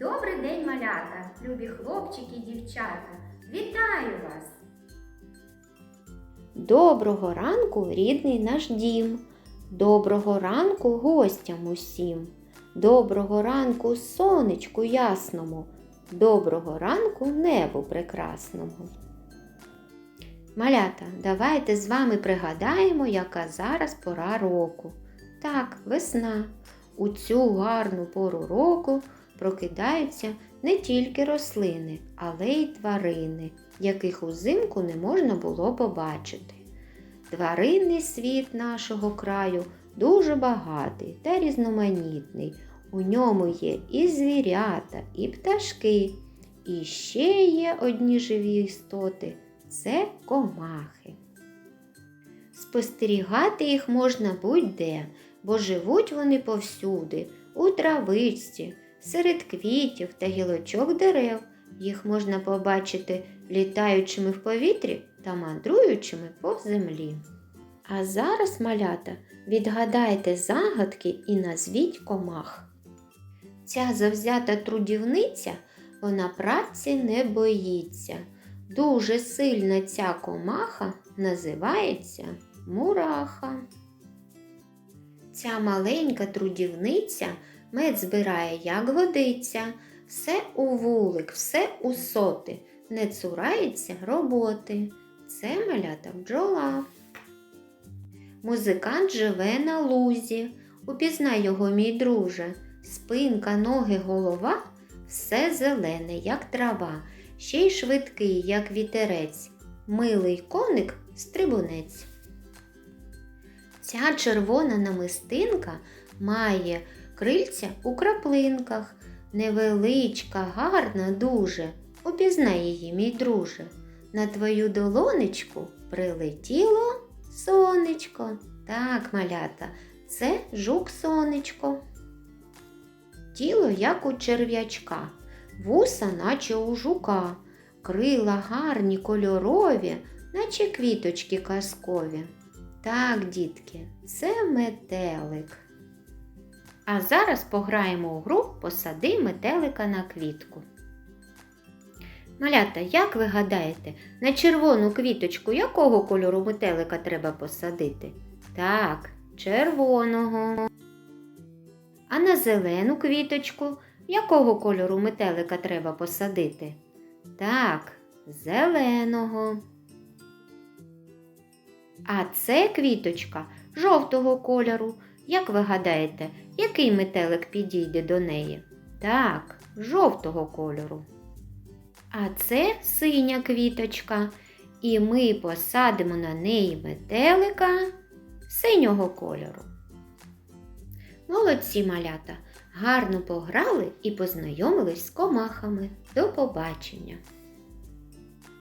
Добрий день, малята, любі хлопчики і дівчата. Вітаю вас! Доброго ранку, рідний наш дім. Доброго ранку гостям усім. Доброго ранку сонечку ясному. Доброго ранку небу прекрасному. Малята, давайте з вами пригадаємо, яка зараз пора року. Так, весна. У цю гарну пору року прокидаються не тільки рослини, але й тварини, яких узимку не можна було побачити. Тваринний світ нашого краю дуже багатий та різноманітний. У ньому є і звірята, і пташки, і ще є одні живі істоти це комахи. Спостерігати їх можна будь-де, бо живуть вони повсюди, у травичці, серед квітів та гілочок дерев. Їх можна побачити літаючими в повітрі та мандруючими по землі. А зараз, малята, відгадайте загадки і назвіть комах. Ця завзята трудівниця, вона праці не боїться. Дуже сильна ця комаха називається мураха. Ця маленька трудівниця мед збирає, як годиться, все у вулик, все у соти, не цурається роботи. Це малята бджола. Музикант живе на лузі. Упізнай його, мій друже. Спинка, ноги, голова все зелене, як трава, ще й швидкий, як вітерець. Милий коник стрибунець. Ця червона намистинка має крильця у краплинках, невеличка, гарна дуже. Упізнай її, мій друже. На твою долонечку прилетіло сонечко. Так, малята, це жук сонечко. Тіло, як у черв'ячка, вуса, наче у жука, крила гарні кольорові, наче квіточки казкові. Так, дітки, це метелик. А зараз пограємо у гру Посади метелика на квітку. Малята, як ви гадаєте, на червону квіточку якого кольору метелика треба посадити? Так, червоного. А на зелену квіточку якого кольору метелика треба посадити? Так, зеленого. А це квіточка жовтого кольору. Як ви гадаєте, який метелик підійде до неї? Так, жовтого кольору. А це синя квіточка, і ми посадимо на неї метелика синього кольору. Молодці малята, гарно пограли і познайомились з комахами. До побачення!